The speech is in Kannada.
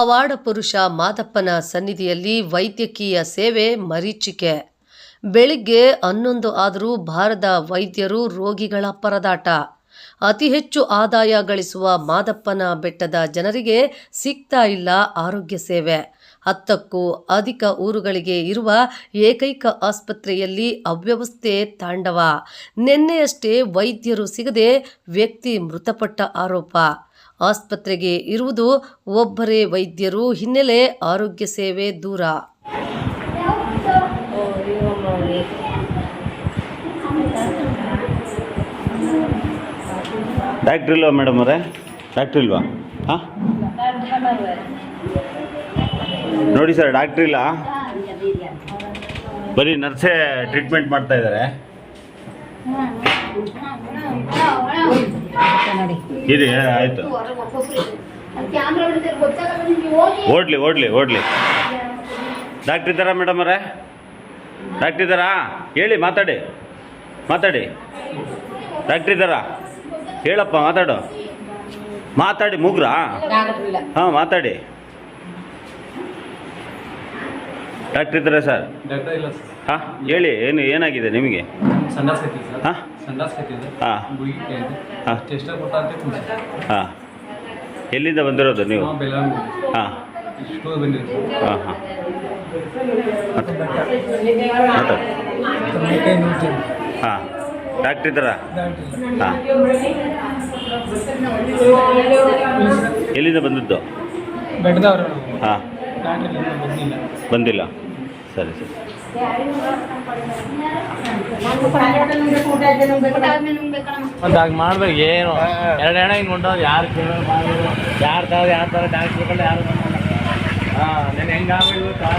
ಪವಾಡ ಪುರುಷ ಮಾದಪ್ಪನ ಸನ್ನಿಧಿಯಲ್ಲಿ ವೈದ್ಯಕೀಯ ಸೇವೆ ಮರೀಚಿಕೆ. ಬೆಳಿಗ್ಗೆ ಹನ್ನೊಂದು ಆದರೂ ಭಾರದ ವೈದ್ಯರು ರೋಗಿಗಳ ಪರದಾಟ. ಅತಿ ಹೆಚ್ಚು ಆದಾಯ ಗಳಿಸುವ ಮಾದಪ್ಪನ ಬೆಟ್ಟದ ಜನರಿಗೆ ಸಿಗ್ತಾ ಇಲ್ಲ ಆರೋಗ್ಯ ಸೇವೆ. ಹತ್ತಕ್ಕೂ ಅಧಿಕ ಊರುಗಳಿಗೆ ಇರುವ ಏಕೈಕ ಆಸ್ಪತ್ರೆಯಲ್ಲಿ ಅವ್ಯವಸ್ಥೆ ತಾಂಡವ. ನಿನ್ನೆಯಷ್ಟೇ ವೈದ್ಯರು ಸಿಗದೆ ವ್ಯಕ್ತಿ ಮೃತಪಟ್ಟ ಆರೋಪ. ಆಸ್ಪತ್ರೆಗೆ ಇರುವುದು ಒಬ್ಬರೇ ವೈದ್ಯರು. ಹಿನ್ನೆಲೆ ಆರೋಗ್ಯ ಸೇವೆ ದೂರ. ಡಾಕ್ಟ್ರ್ ಇಲ್ವಾ ಮೇಡಮ್ ಅವರೇ? ಡಾಕ್ಟ್ರ್ ಇಲ್ವಾ? ಹಾಂ? ನೋಡಿ ಸರ್ ಡಾಕ್ಟ್ರ್ ಇಲ್ಲ. ಬರೀ ನರ್ಸೇ ಟ್ರೀಟ್ಮೆಂಟ್ ಮಾಡ್ತಾ ಇದ್ದಾರೆ. ಇದೆ ಆಯ್ತು. ಓಡ್ಲಿ ಓಡ್ಲಿ ಓಡ್ಲಿ. ಡಾಕ್ಟ್ರ್ ಇದ್ದಾರಾ ಮೇಡಮ್ ಅವರೇ? ಡಾಕ್ಟ್ರ್ ಇದ್ದಾರಾ? ಹೇಳಿ ಮಾತಾಡಿ. ಮಾತಾಡಿ. ಡಾಕ್ಟ್ರ್ ಇದ್ದಾರಾ? ಹೇಳಪ್ಪ ಮಾತಾಡು. ಮಾತಾಡಿ ಮುಗ್ರಾ? ಹಾಂ ಮಾತಾಡಿ. ಡಾಕ್ಟ್ರ್ ಇದ್ದಾರೆ ಸರ್? ಡಾಕ್ಟರ್ ಇಲ್ಲ ಸರ್. ಹಾಂ ಹೇಳಿ ಏನು ಏನಾಗಿದೆ ನಿಮಗೆ? ಸಂಡಾಸ್ ಕೈತಿ ಸರ್. ಹಾಂ. ಸಂಡಾಸ್ ಹಾ. ಹಾ. ಟೆಸ್ಟ್ ಕೊಟ್ಟ ಅಂತ ತುಂಬಿ ಸರ್ ಹಾಂ. ಎಲ್ಲಿಂದ ಬಂದಿರೋದು ನೀವು? ಹಾಂ ಹಾಂ. ಹಾಂ ಹಾಂ. ಡಾಕ್ಟ್ರ್ ಇದ್ದಾರಾ? ಹಾಂ. ಎಲ್ಲಿಂದ ಬಂದದ್ದು? ಹಾಂ. ಬಂದಿಲ್ಲ. ಬಂದಿಲ್ಲ ಸರಿ ಸರಿ. ಒಂದು ಹಾಗೆ ಮಾಡ್ಬೇಕು ಏನು? ಎರಡು ಹೆಣ ಹಿಂಗೆ ಹೊಂಟೋದು ಯಾರು ಕೇಳೋದು ಮಾಡೋದು ಯಾರು ತರ ಯಾರು ಥರ ಡಾಕ್ಟ್ರ್ ಯಾರು ಹಾಂ ನೆನೆ ಹೆಂಗೆ ಆಗ್ಬೇಕು ಗೊತ್ತಾ